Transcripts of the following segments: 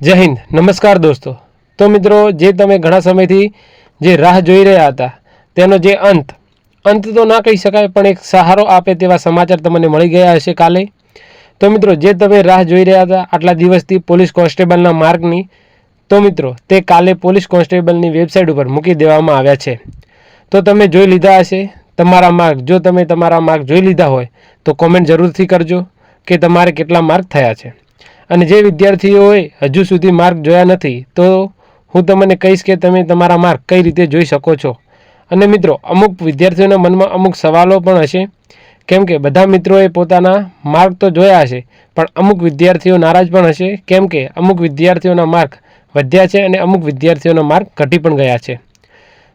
જય હિન્દ. નમસ્કાર દોસ્તો. તો મિત્રો, જે તમે ઘણા સમયથી જે રાહ જોઈ રહ્યા હતા, તેનો જે અંત અંત તો ના કહી શકાય, પણ એક સહારો આપે તેવા સમાચાર તમને મળી ગયા હશે કાલે. તો મિત્રો, જે તમે રાહ જોઈ રહ્યા હતા આટલા દિવસથી પોલીસ કોન્સ્ટેબલના માર્ગની, તો મિત્રો, તે કાલે પોલીસ કોન્સ્ટેબલની વેબસાઇટ ઉપર મૂકી દેવામાં આવ્યા છે. તો તમે જોઈ લીધા હશે, તમારા માર્ક જો તમે તમારા માર્ક જોઈ લીધા હોય, તો કોમેન્ટ જરૂરથી કરજો કે તમારે કેટલા માર્ક થયા છે. અને જે વિદ્યાર્થીઓએ હજુ સુધી માર્ક જોયા નથી, તો હું તમને કહીશ કે તમે તમારા માર્ક કઈ રીતે જોઈ શકો છો. અને મિત્રો, અમુક વિદ્યાર્થીઓના મનમાં અમુક સવાલો પણ હશે. કેમ કે બધા મિત્રોએ પોતાના માર્ક તો જોયા હશે, પણ અમુક વિદ્યાર્થીઓ નારાજ પણ હશે. કેમ કે અમુક વિદ્યાર્થીઓના માર્ક વધ્યા છે અને અમુક વિદ્યાર્થીઓના માર્ક ઘટી પણ ગયા છે.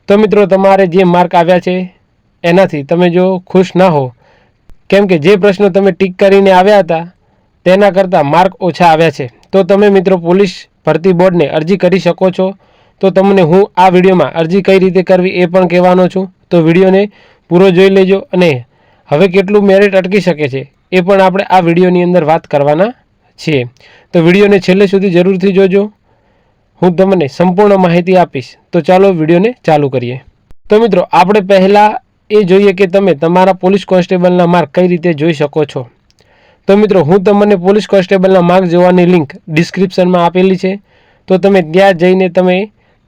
તો મિત્રો, તમારે જે માર્ક આવ્યા છે, એનાથી તમે જો ખુશ ના હો. કેમ કે જે પ્રશ્નો તમે ટીક કરીને આવ્યા હતા તેના કરતાં માર્ક ઓછા આવ્યા છે. તો તમે મિત્રો પોલીસ ભરતી બોર્ડને અરજી કરી શકો છો. તો તમને હું આ વિડીયોમાં અરજી કઈ રીતે કરવી એ પણ કહેવાનો છું. તો વિડીયોને પૂરો જોઈ લેજો અને હવે કેટલું મેરિટ અટકી શકે છે એ પણ આપણે આ વિડીયોની અંદર વાત કરવાના છીએ. તો વિડીયોને છેલ્લે સુધી જરૂરથી જોજો. હું તમને સંપૂર્ણ માહિતી આપીશ. તો ચાલો વિડીયોને ચાલુ કરીએ. તો મિત્રો, આપણે પહેલાં એ જોઈએ કે તમે તમારા પોલીસ કોન્સ્ટેબલના માર્ક કઈ રીતે જોઈ શકો છો. તો મિત્રો, હું તમને પોલીસ કોન્સ્ટેબલના માર્ગ જોવાની લિંક ડિસ્ક્રિપ્શનમાં આપેલી છે. તો તમે ત્યાં જઈને તમે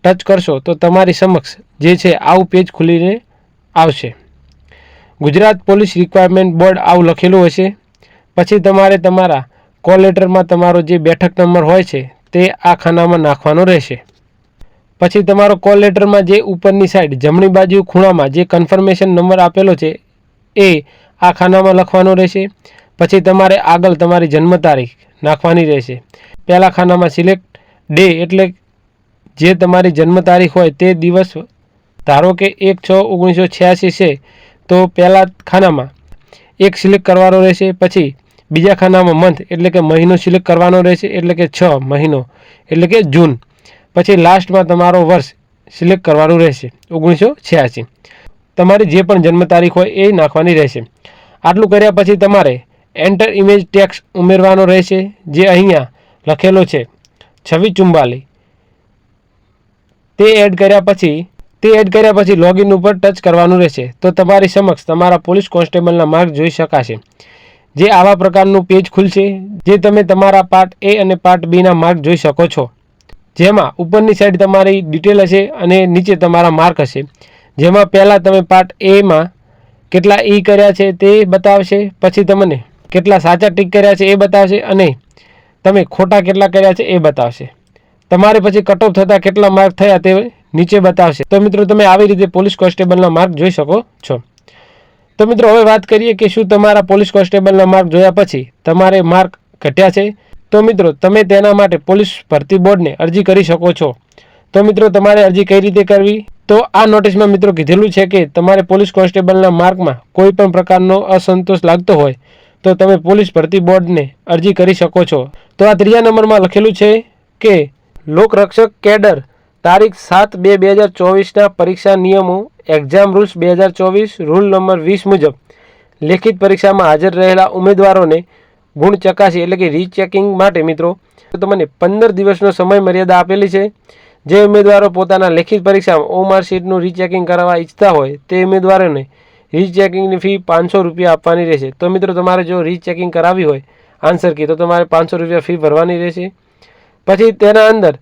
ટચ કરશો તો તમારી સમક્ષ જે છે આવું પેજ ખુલીને આવશે. ગુજરાત પોલીસ રિક્વાયરમેન્ટ બોર્ડ આવું લખેલું હશે. પછી તમારે તમારા કોલ લેટરમાં તમારો જે બેઠક નંબર હોય છે તે આ ખાનામાં નાખવાનો રહેશે. પછી તમારો કોલ લેટરમાં જે ઉપરની સાઈડ જમણી બાજુ ખૂણામાં જે કન્ફર્મેશન નંબર આપેલો છે એ આ ખાનામાં લખવાનો રહેશે. પછી તમારે આગળ તમારી જન્મ તારીખ નાખવાની રહેશે. પહેલા ખાનામાં સિલેક્ટ ડે એટલે જે તમારી જન્મ તારીખ હોય તે દિવસ ધારો કે એક છ ઓગણીસો છ્યાસી છે, તો પહેલા ખાનામાં એક સિલેક્ટ કરવાનો રહેશે, પછી બીજા ખાનામાં મંથ એટલે કે મહિનો સિલેક્ટ કરવાનો રહેશે, એટલે કે છ મહિનો એટલે કે જૂન. પછી લાસ્ટમાં તમારો વર્ષ સિલેક્ટ કરવાનું રહેશે, ઓગણીસો છ્યાસી. તમારી જે પણ જન્મ તારીખ હોય એ નાખવાની રહેશે. આટલું કર્યા પછી તમારે એન્ટર ઇમેજ ટેક્સ ઉમેરવાનો રહેશે, જે અહીંયા લખેલો છે. છવ્વીસ ચુમ્બાલી તે એડ કર્યા પછી, તે એડ કર્યા પછી લોગિન ઉપર ટચ કરવાનું રહેશે. તો તમારી સમક્ષ તમારા પોલીસ કોન્સ્ટેબલના માર્ક જોઈ શકાશે. જે આવા પ્રકારનું પેજ ખુલશે, જે તમે તમારા પાર્ટ એ અને પાર્ટ બીના માર્ક જોઈ શકો છો. જેમાં ઉપરની સાઈડ તમારી ડિટેલ હશે અને નીચે તમારા માર્ક હશે. જેમાં પહેલાં તમે પાર્ટ એમાં કેટલા ઈ કર્યા છે તે બતાવશે, પછી તમને કેટલા સાચા ટીક કર્યા છે એ બતાવશે અને તમે ખોટા કેટલા કર્યા છે એ બતાવશે. તમારે પછી કટ ઓફ થતાં કેટલા માર્ક થયા તે નીચે બતાવશે. તો મિત્રો તમે આવી રીતે પોલીસ કોન્સ્ટેબલના માર્ક જોઈ શકો છો. તો મિત્રો હવે વાત કરીએ કે શું તમારા પોલીસ કોન્સ્ટેબલના માર્ક જોયા પછી તમારે માર્ક ઘટ્યા છે? તો મિત્રો તમે તેના માટે પોલીસ ભરતી બોર્ડને અરજી કરી શકો છો. તો મિત્રો તમારે અરજી કઈ રીતે કરવી? તો આ નોટિસમાં મિત્રો કીધેલું છે કે તમારે પોલીસ કોન્સ્ટેબલના માર્કમાં કોઈ પણ પ્રકારનો અસંતોષ લાગતો હોય તો તમે પોલીસ ભરતી બોર્ડને અરજી કરી શકો છો. તો આ ત્રીજા નંબરમાં લખેલું છે કે, લોકરક્ષક કેડર, તારીખ સાત બે બે હજાર ચોવીસના પરીક્ષા નિયમો, એક્ઝામ રૂલ્સ બે હજાર ચોવીસ, રૂલ નંબર વીસ મુજબ લેખિત પરીક્ષામાં હાજર રહેલા ઉમેદવારોને ગુણ ચકાસી એટલે કે રીચેકિંગ માટે મિત્રો તમને પંદર દિવસનો સમય મર્યાદા આપેલી છે. જે ઉમેદવારો પોતાના લેખિત પરીક્ષામાં ઓમાર્કશીટનું રીચેકિંગ કરાવવા ઈચ્છતા હોય તે ઉમેદવારોને રીચેકિંગની ફી પાંચસો રૂપિયા આપવાની રહેશે. તો મિત્રો, તમારે જો રીચેકિંગ કરાવી હોય આન્સર કી, તો તમારે પાંચસો રૂપિયા ફી ભરવાની રહેશે. પછી તેના અંદર,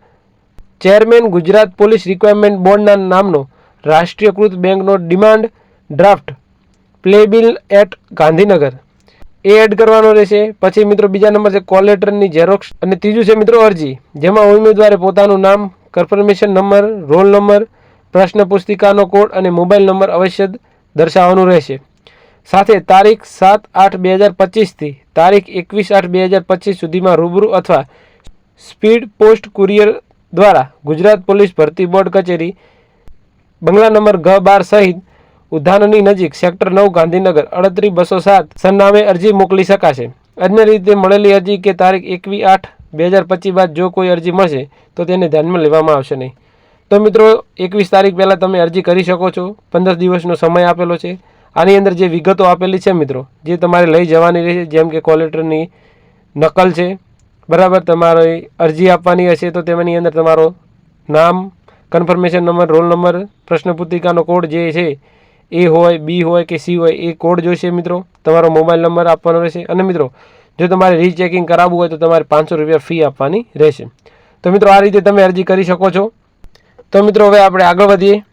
ચેરમેન ગુજરાત પોલીસ રિક્વાયરમેન્ટ બોર્ડના નામનો રાષ્ટ્રીયકૃત બેંકનો demand draft payable at Gandhinagar. A add કરવાનો રહેશે. પછી મિત્રો, બીજા નંબર છે કોલ લેટરની ઝેરોક્સ અને ત્રીજું છે મિત્રો, અરજી. જેમાં ઉમેદવારે પોતાનું નામ કન્ફર્મેશન નંબર રોલ નંબર પ્રશ્ન પુસ્તિકાનો કોડ અને મોબાઈલ નંબર અવશ્ય દર્શાવવાનું રહેશે. સાથે તારીખ સાત આઠ બે હજાર પચીસથી તારીખ એકવીસ આઠ બે હજાર પચીસ સુધીમાં રૂબરૂ અથવા સ્પીડ પોસ્ટ કુરિયર દ્વારા ગુજરાત પોલીસ ભરતી બોર્ડ કચેરી, બંગલા નંબર ઘ બાર સહિત ઉદ્યાનની નજીક સેક્ટર નવ ગાંધીનગર અડત્રીસ બસો સાત સરનામે અરજી મોકલી શકાશે. અન્ય રીતે મળેલી અરજી કે તારીખ એકવીસ આઠ બે હજાર પચીસ બાદ જો કોઈ અરજી મળશે તો તેને ધ્યાનમાં લેવામાં આવશે નહીં. તો મિત્રો, એકવીસ તારીખ પહેલાં તમે અરજી કરી શકો છો. પંદર દિવસનો સમય આપેલો છે. આની અંદર જે વિગતો આપેલી છે મિત્રો, જે તમારે લઈ જવાની રહેશે, જેમ કે કોલેટરની નકલ છે, બરાબર, તમારે અરજી આપવાની હશે, તો તેમાંની અંદર તમારો નામ કન્ફર્મેશન નંબર રોલ નંબર પ્રશ્નપુત્રિકાનો કોડ જે છે, એ હોય, બી હોય કે સી હોય, એ કોડ જોઈશે મિત્રો. તમારો મોબાઈલ નંબર આપવાનો રહેશે. અને મિત્રો, જો તમારે રીચેકિંગ કરાવવું હોય તો તમારે પાંચસો રૂપિયા ફી આપવાની રહેશે. તો મિત્રો, આ રીતે તમે અરજી કરી શકો છો. તો મિત્રો હવે આપણે આગળ વધીએ.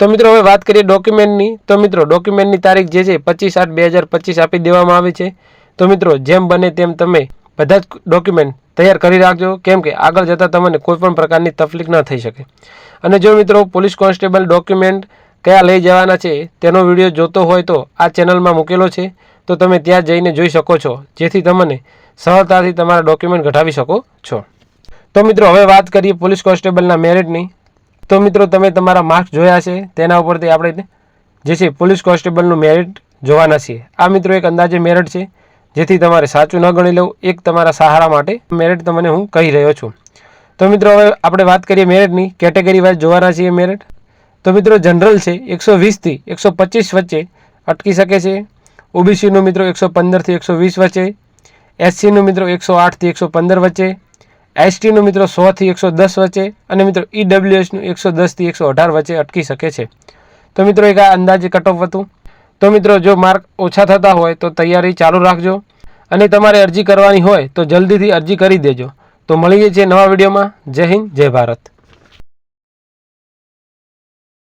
તો મિત્રો હવે વાત કરીએ ડોક્યુમેન્ટની તો મિત્રો ડોક્યુમેન્ટની તારીખ જે છે પચીસ આઠ બે હજાર પચીસ આપી દેવામાં આવે છે. તો મિત્રો જેમ બને તેમ તમે બધા જ ડોક્યુમેન્ટ તૈયાર કરી રાખજો. કેમ કે આગળ જતાં તમને કોઈપણ પ્રકારની તકલીફ ન થઈ શકે. અને જો મિત્રો પોલીસ કોન્સ્ટેબલ ડોક્યુમેન્ટ કયા લઈ જવાના છે તેનો વીડિયો જોતો હોય તો આ ચેનલમાં મૂકેલો છે. તો તમે ત્યાં જઈને જોઈ શકો છો. જેથી તમને સરળતાથી તમારા ડોક્યુમેન્ટ ઘટાવી શકો છો. તો મિત્રો હવે વાત કરીએ પોલીસ કોન્સ્ટેબલના મેરિટની તો મિત્રો તમે તમારા માર્ક્સ જોયા છે, તેના ઉપરથી આપણે જે છે પોલીસ કોન્સ્ટેબલનું મેરિટ જોવાના છીએ. આ મિત્રો એક અંદાજે મેરિટ છે, જેથી તમારે સાચું ન ગણી લેવું, એક તમારા સહારા માટે મેરિટ તમને હું કહી રહ્યો છું. તો મિત્રો હવે આપણે વાત કરીએ મેરિટની કેટેગરી વાઇઝ જોવાના છીએ મેરિટ તો મિત્રો જનરલ છે, એકસો વીસથી એકસો પચીસ વચ્ચે અટકી શકે છે. ઓબીસીનું મિત્રો એકસો પંદરથી એકસો વીસ વચ્ચે એસસીનું મિત્રો એકસો આઠથી એકસો પંદર વચ્ચે એસટીનું મિત્રો સોથી એકસો દસ વચ્ચે અને મિત્રો ઈડબ્લ્યુએસનું એકસો દસથી એકસો અઢાર વચ્ચે અટકી શકે છે. તો મિત્રો એક આ અંદાજે કટ ઓફ હતું. તો મિત્રો જો માર્ક ઓછા થતા હોય તો તૈયારી ચાલુ રાખજો. અને તમારે અરજી કરવાની હોય તો જલ્દીથી અરજી કરી દેજો. તો મળીએ છીએ નવા વિડીયોમાં. જય હિન્દ, જય ભારત.